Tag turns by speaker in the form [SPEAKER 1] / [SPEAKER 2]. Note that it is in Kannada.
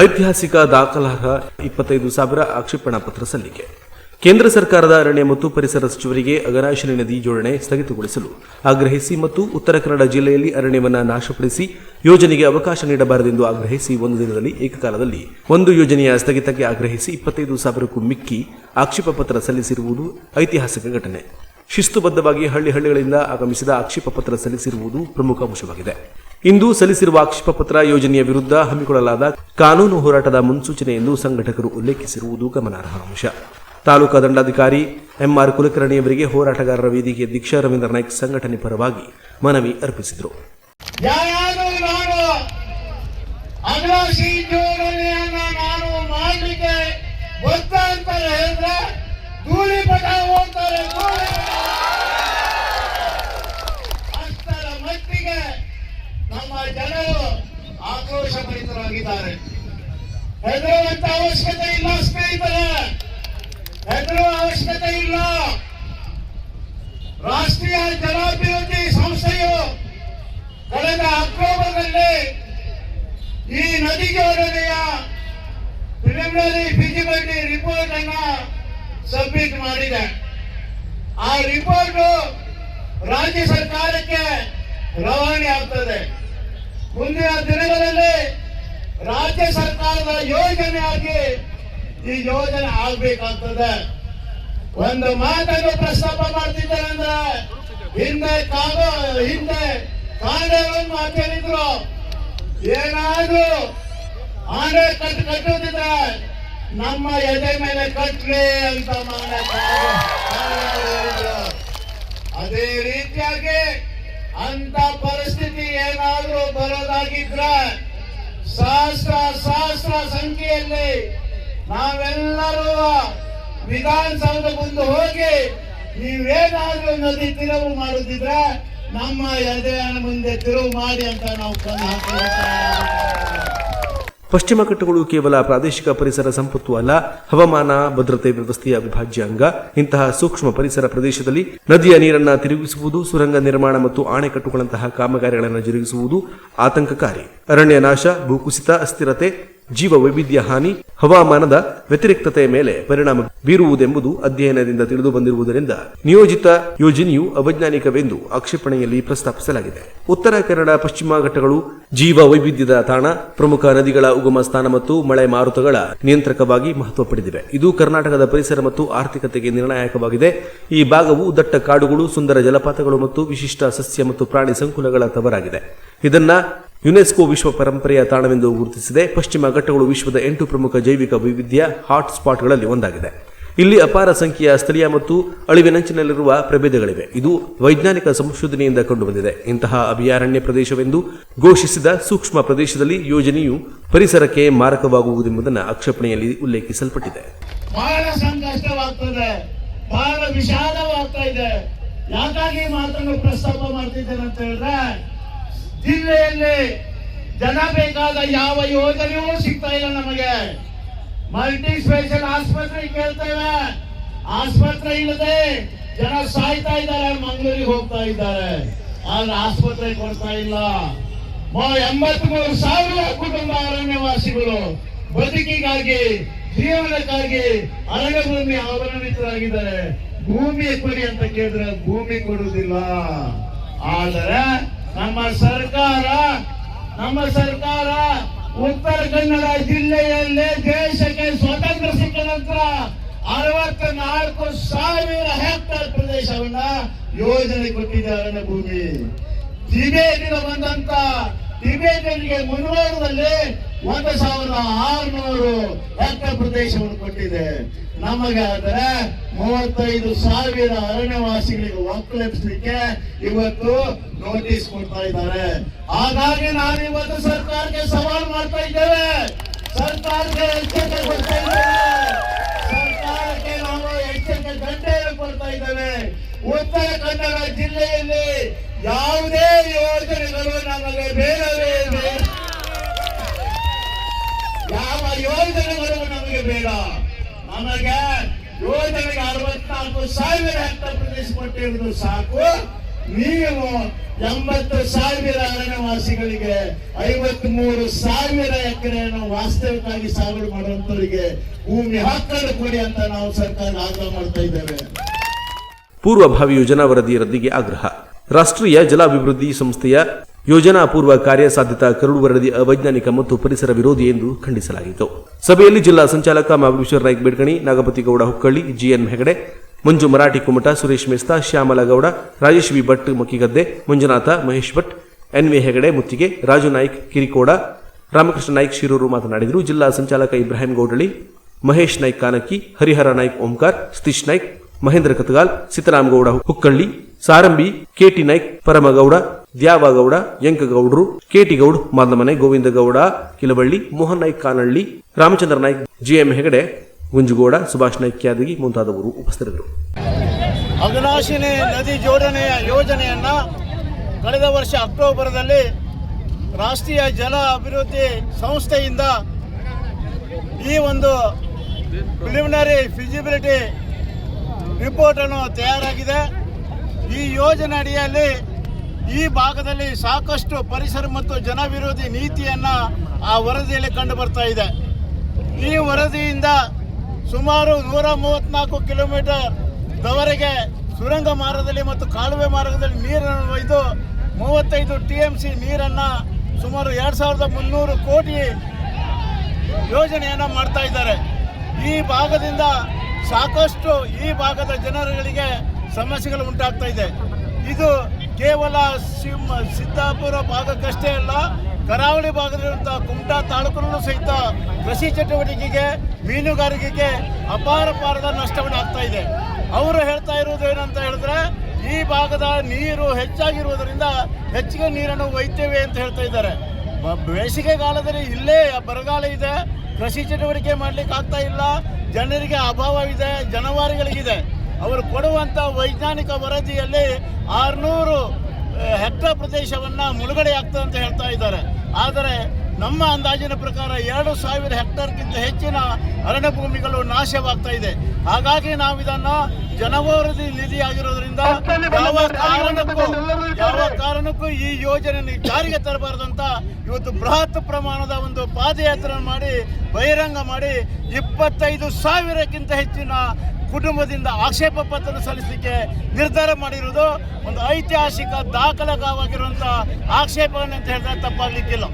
[SPEAKER 1] ಐತಿಹಾಸಿಕ ದಾಖಲಾರ್ಹ ಇಪ್ಪತ್ತೈದು ಸಾವಿರ ಆಕ್ಷೇಪಣಾ ಪತ್ರ ಸಲ್ಲಿಕೆ. ಕೇಂದ್ರ ಸರ್ಕಾರದ ಅರಣ್ಯ ಮತ್ತು ಪರಿಸರ ಸಚಿವರಿಗೆ ಅಗರಾಶಿನಿ ನದಿ ಜೋಡಣೆ ಸ್ಥಗಿತಗೊಳಿಸಲು ಆಗ್ರಹಿಸಿ ಮತ್ತು ಉತ್ತರ ಕನ್ನಡ ಜಿಲ್ಲೆಯಲ್ಲಿ ಅರಣ್ಯವನ್ನು ನಾಶಪಡಿಸಿ ಯೋಜನೆಗೆ ಅವಕಾಶ ನೀಡಬಾರದೆಂದು ಆಗ್ರಹಿಸಿ ಒಂದು ದಿನದಲ್ಲಿ ಏಕಕಾಲದಲ್ಲಿ ಒಂದು ಯೋಜನೆಯ ಸ್ಥಗಿತಕ್ಕೆ ಆಗ್ರಹಿಸಿ ಇಪ್ಪತ್ತೈದು ಸಾವಿರಕ್ಕೂ ಮಿಕ್ಕಿ ಆಕ್ಷೇಪ ಪತ್ರ ಸಲ್ಲಿಸಿರುವುದು ಐತಿಹಾಸಿಕ ಘಟನೆ. ಶಿಸ್ತುಬದ್ಧವಾಗಿ ಹಳ್ಳಿ ಹಳ್ಳಿಗಳಿಂದ ಆಗಮಿಸಿದ ಆಕ್ಷೇಪ ಪತ್ರ ಸಲ್ಲಿಸಿರುವುದು ಪ್ರಮುಖ ಅಂಶವಾಗಿದೆ. ಇಂದು ಸಲ್ಲಿಸಿರುವ ಆಕ್ಷೇಪ ಪತ್ರ ಯೋಜನೆಯ ವಿರುದ್ಧ ಹಮ್ಮಿಕೊಳ್ಳಲಾದ ಕಾನೂನು ಹೋರಾಟದ ಮುನ್ಸೂಚನೆ ಎಂದು ಸಂಘಟಕರು ಉಲ್ಲೇಖಿಸಿರುವುದು ಗಮನಾರ್ಹ ಅಂಶ ತಾಲೂಕಾ ದಂಡಾಧಿಕಾರಿ ಎಂಆರ್ ಕುಲಕರ್ಣಿಯವರಿಗೆ ಹೋರಾಟಗಾರರ ವೇದಿಕೆ ದೀಕ್ಷಾ ರವೀಂದ್ರ ನಾಯ್ಕ್ ಸಂಘಟನೆ ಪರವಾಗಿ ಮನವಿ ಅರ್ಪಿಸಿದರು.
[SPEAKER 2] ನಾನು ಜನರು ಆಕ್ರೋಶ ಭರಿತರಾಗಿದ್ದಾರೆ. ಹೆದರುವಂತ ಅವಶ್ಯಕತೆ ಇಲ್ಲ ಸ್ನೇಹಿತರೆ. ಹೆದರುವ ಅವಶ್ಯಕತೆ ಇಲ್ಲ. ರಾಷ್ಟ್ರೀಯ ಜಲಾಭಿವೃದ್ಧಿ ಸಂಸ್ಥೆಯು ಕಳೆದ ಅಕ್ಟೋಬರ್ನಲ್ಲಿ ಈ ನದಿಗೆ ಒಡನೆಯ ಪ್ರಿಲಿಮಿನರಿ ಫಿಸಿಬಿಲಿಟಿ ರಿಪೋರ್ಟ್ ಅನ್ನ ಸಬ್ಮಿಟ್ ಮಾಡಿದೆ. ಆ ರಿಪೋರ್ಟ್ ರಾಜ್ಯ ಸರ್ಕಾರಕ್ಕೆ ರವಾನೆ ಆಗ್ತದೆ. ಮುಂದಿನ ದಿನಗಳಲ್ಲಿ ರಾಜ್ಯ ಸರ್ಕಾರದ ಯೋಜನೆಯಾಗಿ ಈ ಯೋಜನೆ ಆಗ್ಬೇಕಾಗ್ತದೆ ಒಂದು ಮಾತನ್ನು ಪ್ರಸ್ತಾಪ ಮಾಡ್ತಿದ್ದಾರೆ ಅಂದ್ರೆ ಹಿಂದೆ ಕಾಗ ಹಿಂದೆ ಕಾಂಡವನ್ನು ಹಾಕೊಂಡಿದ್ರು ಏನಾದ್ರೂ ಆನೆ ಕಟ್ಟು ಕಟ್ಟುತ್ತಿದ್ರೆ ನಮ್ಮ ಎದೆ ಮೇಲೆ ಕಟ್ಲಿ ಅಂತ. ಅದೇ ರೀತಿಯಾಗಿ ಅಂತ ಪರಿಸ್ಥಿತಿ ಬರೋದಾಗಿದ್ರೆ ಸಹಸ್ರ ಸಹಸ್ರ ಸಂಖ್ಯೆಯಲ್ಲಿ ನಾವೆಲ್ಲರೂ ವಿಧಾನಸೌಧ ಮುಂದೆ ಹೋಗಿ ನೀವೇನಾದ್ರೂ ನದಿ ತಿರುವು ಮಾಡುತ್ತಿದ್ರೆ ನಮ್ಮ ಎದೆಯ ಮುಂದೆ ತಿರುವು ಮಾಡಿ ಅಂತ ನಾವು ಕಣ್ಣು ಹಾಕುತ್ತೇವೆ
[SPEAKER 1] ಪಶ್ಚಿಮ ಘಟ್ಟಗಳು ಕೇವಲ ಪ್ರಾದೇಶಿಕ ಪರಿಸರ ಸಂಪತ್ತು ಅಲ್ಲ, ಹವಾಮಾನ, ಭದ್ರತೆ ವ್ಯವಸ್ಥೆಯ ಅವಿಭಾಜ್ಯ ಅಂಗ. ಇಂತಹ ಸೂಕ್ಷ್ಮ ಪರಿಸರ ಪ್ರದೇಶದಲ್ಲಿ ನದಿಯ ನೀರನ್ನು ತಿರುಗಿಸುವುದು, ಸುರಂಗ ನಿರ್ಮಾಣ ಮತ್ತು ಆಣೆಕಟ್ಟುಗಳಂತಹ ಕಾಮಗಾರಿಗಳನ್ನು ಜರುಗಿಸುವುದು ಆತಂಕಕಾರಿ. ಅರಣ್ಯ ನಾಶ, ಭೂಕುಸಿತ, ಅಸ್ಥಿರತೆ ಜೀವ ವೈವಿಧ್ಯ ಹಾನಿ, ಹವಾಮಾನದ ವ್ಯತಿರಿಕ್ತತೆಯ ಮೇಲೆ ಪರಿಣಾಮ ಬೀರುವುದೆಂಬುದು ಅಧ್ಯಯನದಿಂದ ತಿಳಿದು ಬಂದಿರುವುದರಿಂದ ನಿಯೋಜಿತ ಯೋಜನೆಯು ಅವೈಜ್ಞಾನಿಕವೆಂದು ಆಕ್ಷೇಪಣೆಯಲ್ಲಿ ಪ್ರಸ್ತಾಪಿಸಲಾಗಿದೆ. ಉತ್ತರ ಕನ್ನಡ, ಪಶ್ಚಿಮ ಘಟ್ಟಗಳು ಜೀವ ವೈವಿಧ್ಯದ ತಾಣ, ಪ್ರಮುಖ ನದಿಗಳ ಉಗಮ ಸ್ಥಾನ ಮತ್ತು ಮಳೆ ಮಾರುತಗಳ ನಿಯಂತ್ರಕವಾಗಿ ಮಹತ್ವ ಪಡೆದಿವೆ. ಇದು ಕರ್ನಾಟಕದ ಪರಿಸರ ಮತ್ತು ಆರ್ಥಿಕತೆಗೆ ನಿರ್ಣಾಯಕವಾಗಿದೆ. ಈ ಭಾಗವು ದಟ್ಟ ಕಾಡುಗಳು, ಸುಂದರ ಜಲಪಾತಗಳು ಮತ್ತು ವಿಶಿಷ್ಟ ಸಸ್ಯ ಮತ್ತು ಪ್ರಾಣಿ ಸಂಕುಲಗಳ ತವರಾಗಿದೆ. ಇದನ್ನ ಯುನೆಸ್ಕೋ ವಿಶ್ವ ಪರಂಪರೆಯ ತಾಣವೆಂದು ಗುರುತಿಸಿದೆ. ಪಶ್ಚಿಮ ಘಟ್ಟಗಳು ವಿಶ್ವದ ಎಂಟು ಪ್ರಮುಖ ಜೈವಿಕ ವೈವಿಧ್ಯ ಹಾಟ್ಸ್ಪಾಟ್ಗಳಲ್ಲಿ ಒಂದಾಗಿದೆ. ಇಲ್ಲಿ ಅಪಾರ ಸಂಖ್ಯೆಯ ಸ್ಥಳೀಯ ಮತ್ತು ಅಳಿವಿನಂಚಿನಲ್ಲಿರುವ ಪ್ರಭೇದಗಳಿವೆ. ಇದು ವೈಜ್ಞಾನಿಕ ಸಂಶೋಧನೆಯಿಂದ ಕಂಡುಬಂದಿದೆ. ಇಂತಹ ಅಭಯಾರಣ್ಯ ಪ್ರದೇಶವೆಂದು ಘೋಷಿಸಿದ ಸೂಕ್ಷ್ಮ ಪ್ರದೇಶದಲ್ಲಿ ಯೋಜನೆಯು ಪರಿಸರಕ್ಕೆ ಮಾರಕವಾಗುವುದೆಂಬುದನ್ನು ಆಕ್ಷೇಪಣೆಯಲ್ಲಿ ಉಲ್ಲೇಖಿಸಲ್ಪಟ್ಟಿದೆ.
[SPEAKER 2] ಬಹಳ ಬಹಳ ವಿಷಾದವಾಗ್ತಾ ಇದೆ. ಯಾಕಾಗಿ ಮಾತನ್ನು ಪ್ರಸ್ತಾಪ ಮಾಡ್ತಿದ್ದೇನೆ ಅಂತ ಹೇಳಿದ್ರೆ ಜಿಲ್ಲೆಯಲ್ಲಿ ಜನ ಬೇಕಾದ ಯಾವ ಯೋಜನೆಯೂ ಸಿಗ್ತಾ ಇಲ್ಲ ನಮಗೆ. ಮಲ್ಟಿ ಸ್ಪೆಷಲ್ ಆಸ್ಪತ್ರೆ ಕೇಳ್ತೇವೆ ಆಸ್ಪತ್ರೆ ಇಲ್ಲದೆ ಜನ ಸಾಯ್ತಾ ಇದ್ದಾರೆ, ಮಂಗಳೂರಿಗೆ ಹೋಗ್ತಾ ಇದ್ದಾರೆ. ಆದ್ರೆ ಆಸ್ಪತ್ರೆ ಕೊಡ್ತಾ ಇಲ್ಲ. ಎಂಬತ್ಮೂರು ಸಾವಿರ ಕುಟುಂಬ ಅರಣ್ಯವಾಸಿಗಳು ಬದುಕಿಗಾಗಿ, ಜೀವನಕ್ಕಾಗಿ ಅರಣ್ಯ ಭೂಮಿ ಅವಲಂಬಿತರಾಗಿದ್ದಾರೆ ಭೂಮಿ ಕೊಡಿ ಅಂತ ಕೇಳಿದ್ರೆ ಭೂಮಿ ಕೊಡುವುದಿಲ್ಲ. ಆದರೆ ನಮ್ಮ ಸರ್ಕಾರ ನಮ್ಮ ಸರ್ಕಾರ ಉತ್ತರ ಕನ್ನಡ ಜಿಲ್ಲೆಯಲ್ಲೇ ದೇಶಕ್ಕೆ ಸ್ವಾತಂತ್ರ್ಯ ಸಿಕ್ಕ ನಂತರ ಅರವತ್ನಾಲ್ಕು ಸಾವಿರ ಹೆಕ್ಟೇರ್ ಪ್ರದೇಶವನ್ನ ಯೋಜನೆ ಕೊಟ್ಟಿದೆ ಅರಣ್ಯ ಭೂಮಿ ಟಿಬೇಟಿನ ಬಂದಂತ ಟಿಬೇಟನ್ಗೆ ಮುನ್ನೂರದಲ್ಲಿ ಒಂದು ಸಾವಿರದ ಆರುನೂರು ಹೆಕ್ಟೇರ್ ಪ್ರದೇಶವನ್ನು ಕೊಟ್ಟಿದೆ. ನಮಗೆ ಆದರೆ ಮೂವತ್ತೈದು ಸಾವಿರ ಅರಣ್ಯವಾಸಿಗಳಿಗೆ ಒಕ್ಕಲೆಬ್ಸ್ಲಿಕ್ಕೆ ಇವತ್ತು ನೋಟಿಸ್ ಕೊಡ್ತಾ ಇದ್ದಾರೆ. ಹಾಗಾಗಿ ನಾನು ಇವತ್ತು ಸರ್ಕಾರಕ್ಕೆ ಸವಾಲು ಮಾಡ್ತಾ ಇದ್ದೇವೆ. ಸರ್ಕಾರಕ್ಕೆ ಎಚ್ಚರಿಕೆ ಕೊಡ್ತಾ ಇದ್ದೇವೆ. ಸರ್ಕಾರಕ್ಕೆ ನಾವು ಎಚ್ಚರಿಕೆ ಗಂಟೆಯನ್ನು ಕೊಡ್ತಾ ಇದ್ದೇವೆ. ಉತ್ತರ ಕನ್ನಡ ಜಿಲ್ಲೆಯಲ್ಲಿ ಯಾವುದೇ ಯೋಜನೆಗಳು ನಮಗೆ ಬೇಡವೇ. ಯೋಜನೆಗಳು ನಮಗೆ ಬೇಡ. ನಮಗೆ ಯೋಜನೆಗೆ ಅರವತ್ನಾಲ್ಕು ಸಾವಿರ ಹೆಕ್ಟರ್ ಪ್ರದೇಶ ಕೊಟ್ಟಿರುವುದು ಸಾಕು. ನೀವು
[SPEAKER 3] ಎಂಬತ್ತು ಸಾವಿರ ಅರಣ್ಯವಾಸಿಗಳಿಗೆ ಐವತ್ ಮೂರು ಸಾವಿರ ಎಕರೆಯನ್ನು ವಾಸ್ತವಿಕವಾಗಿ ಸಾಗುವಳಿ ಮಾಡುವಂತವರಿಗೆ ಭೂಮಿ ಹಕ್ಕನ್ನು ಕೊಡಿ ಅಂತ ನಾವು ಸರ್ಕಾರ ಆಗ್ರಹ ಮಾಡ್ತಾ ಇದ್ದೇವೆ.
[SPEAKER 1] ಪೂರ್ವಭಾವಿ ಯೋಜನಾ ವರದಿ ರದ್ದಿಗೆ ಆಗ್ರಹ. ರಾಷ್ಟ್ರೀಯ ಜಲಾಭಿವೃದ್ಧಿ ಸಂಸ್ಥೆಯ ಯೋಜನಾ ಪೂರ್ವ ಕಾರ್ಯಸಾಧ್ಯತಾ ಕರಡು ವರದಿ ಅವೈಜ್ಞಾನಿಕ ಮತ್ತು ಪರಿಸರ ವಿರೋಧಿ ಎಂದು ಖಂಡಿಸಲಾಯಿತು. ಸಭೆಯಲ್ಲಿ ಜಿಲ್ಲಾ ಸಂಚಾಲಕ Mahabaleshwar Naik Bedkani, Nagapati Gowda Hukkalli, GN Hegde, Manju Marathi Kumta, Suresh Mesta Shyamalagowda Rajesh V Bhat, Makkigadde, Manjunath, Mahesh Bhat, N V Hegde, Muttige, Raju Naik, ಕಿರಿಕೋಡ, Ramakrishna Naik Shirur ಮಾತನಾಡಿದರು. ಜಿಲ್ಲಾ ಸಂಚಾಲಕ ಇಬ್ರಾಹಿಂ ಗೌಡಳಿ ಮಹೇಶ್ ನಾಯ್ಕ್ ಕಾನಕ್ಕಿ, ಹರಿಹರ ನಾಯ್ಕ್ ಓಂಕಾರ್, ಸತೀಶ್ ನಾಯ್ಕ್, ಮಹೇಂದ್ರ ಕತಗಾಲ್ ಸಿದ್ದರಾಮಗೌಡ ಹುಕ್ಕಳ್ಳಿ, ಸಾರಂಬಿ ಕೆಟಿ ನಾಯ್ಕ್, ಪರಮಗೌಡ ದ್ಯಾವಗೌಡ ಯಂಕಗೌಡರು ಕೆಟಿಗೌಡ್, ಮಾದಮನೆ, ಗೋವಿಂದಗೌಡ ಕಿಲಬಳ್ಳಿ ಮೋಹನ್ ನಾಯ್ಕ್ ಕಾನಳ್ಳಿ, ರಾಮಚಂದ್ರ ನಾಯ್ಕ್, ಜಿಎಂ ಹೆಗಡೆ, ಗುಂಜುಗೌಡ, ಸುಭಾಷ್ ನಾಯ್ಕ್ ಯಾದಗಿ ಮುಂತಾದವರು ಉಪಸ್ಥಿತರಿದ್ದರು.
[SPEAKER 2] ಅವಿನಾಶಿನಿ ನದಿ ಜೋಡಣೆಯ ಯೋಜನೆಯನ್ನ ಕಳೆದ ವರ್ಷ ಅಕ್ಟೋಬರ್ದಲ್ಲಿ ರಾಷ್ಟ್ರೀಯ ಜಲ ಅಭಿವೃದ್ಧಿ ಸಂಸ್ಥೆಯಿಂದ ಈ ಒಂದು ಪ್ರಿಲಿಮಿನರಿ ಫಿಸಿಬಿಲಿಟಿ ರಿಪೋರ್ಟ್ ಅನ್ನು ತಯಾರಾಗಿದೆ. ಈ ಯೋಜನೆ ಅಡಿಯಲ್ಲಿ ಈ ಭಾಗದಲ್ಲಿ ಸಾಕಷ್ಟು ಪರಿಸರ ಮತ್ತು ಜನ ವಿರೋಧಿ ನೀತಿಯನ್ನ ಆ ವರದಿಯಲ್ಲಿ ಕಂಡು ಬರ್ತಾ ಇದೆ. ಈ ವರದಿಯಿಂದ ಸುಮಾರು ನೂರ ಮೂವತ್ನಾಲ್ಕು ಕಿಲೋಮೀಟರ್ ದವರೆಗೆ ಸುರಂಗ ಮಾರ್ಗದಲ್ಲಿ ಮತ್ತು ಕಾಲುವೆ ಮಾರ್ಗದಲ್ಲಿ ನೀರನ್ನು ಒಯ್ದು ಮೂವತ್ತೈದು ಟಿ ಎಂ ಸಿ ನೀರನ್ನು ಸುಮಾರು ಎರಡು ಸಾವಿರದ ಮುನ್ನೂರು ಕೋಟಿ ಯೋಜನೆಯನ್ನು ಮಾಡ್ತಾ ಇದ್ದಾರೆ. ಈ ಭಾಗದಿಂದ ಸಾಕಷ್ಟು ಈ ಭಾಗದ ಜನರುಗಳಿಗೆ ಸಮಸ್ಯೆಗಳು ಉಂಟಾಗ್ತಾ ಇದೆ. ಇದು ಕೇವಲ ಸಿಮ್ ಸಿದ್ದಾಪುರ ಭಾಗಕ್ಕಷ್ಟೇ ಅಲ್ಲ, ಕರಾವಳಿ ಭಾಗದಲ್ಲಿರುವಂಥ ಕುಮಟಾ ತಾಲೂಕಿನಲ್ಲೂ ಸಹಿತ ಕೃಷಿ ಚಟುವಟಿಕೆಗೆ, ಮೀನುಗಾರಿಕೆಗೆ ಅಪಾರ ಪಾರದ ನಷ್ಟವನ್ನು ಆಗ್ತಾ ಇದೆ. ಅವರು ಹೇಳ್ತಾ ಇರುವುದು ಏನಂತ ಹೇಳಿದ್ರೆ, ಈ ಭಾಗದ ನೀರು ಹೆಚ್ಚಾಗಿರುವುದರಿಂದ ಹೆಚ್ಚಿಗೆ ನೀರನ್ನು ಒಯ್ತೇವೆ ಅಂತ ಹೇಳ್ತಾ ಇದ್ದಾರೆ. ಬೇಸಿಗೆಗಾಲದಲ್ಲಿ ಇಲ್ಲೇ ಬರಗಾಲ ಇದೆ, ಕೃಷಿ ಚಟುವಟಿಕೆ ಮಾಡಲಿಕ್ಕೆ ಆಗ್ತಾ ಇಲ್ಲ, ಜನರಿಗೆ ಅಭಾವವಿದೆ ಜನವಾರಿಗಳಿಗಿದೆ. ಅವರು ಕೊಡುವಂತ ವೈಜ್ಞಾನಿಕ ವರದಿಯಲ್ಲಿ ಆರ್ನೂರು ಹೆಕ್ಟರ್ ಪ್ರದೇಶವನ್ನ ಮುಳುಗಡೆ ಆಗ್ತದೆ ಅಂತ ಹೇಳ್ತಾ ಇದ್ದಾರೆ. ಆದರೆ ನಮ್ಮ ಅಂದಾಜಿನ ಪ್ರಕಾರ ಎರಡು ಸಾವಿರ ಹೆಕ್ಟರ್ಗಿಂತ ಹೆಚ್ಚಿನ ಅರಣ್ಯ ಭೂಮಿಗಳು ನಾಶವಾಗ್ತಾ ಇದೆ. ಹಾಗಾಗಿ ನಾವು ಇದನ್ನ ಜನವರದಿ ನಿಧಿ ಆಗಿರೋದ್ರಿಂದ ಯಾವ ಕಾರಣಕ್ಕೂ ಯಾವ ಕಾರಣಕ್ಕೂ ಈ ಯೋಜನೆ ಜಾರಿಗೆ ತರಬಾರದಂತ ಇವತ್ತು ಬೃಹತ್ ಪ್ರಮಾಣದ ಒಂದು ಪಾದಯಾತ್ರೆ ಮಾಡಿ ಬಹಿರಂಗ ಮಾಡಿ ಇಪ್ಪತ್ತೈದು ಸಾವಿರಕ್ಕಿಂತ ಹೆಚ್ಚಿನ ಕುಟುಂಬದಿಂದ ಆಕ್ಷೇಪ ಪತ್ರ ಸಲ್ಲಿಸಲಿಕ್ಕೆ ನಿರ್ಧಾರ ಮಾಡಿರುವುದು ಒಂದು ಐತಿಹಾಸಿಕ ದಾಖಲೆಗಾವಾಗಿರುವಂತಹ ಆಕ್ಷೇಪವನ್ನು ಅಂತ ಹೇಳಿದ್ರೆ ತಪ್ಪಾಗ್ಲಿಕ್ಕಿಲ್ಲ.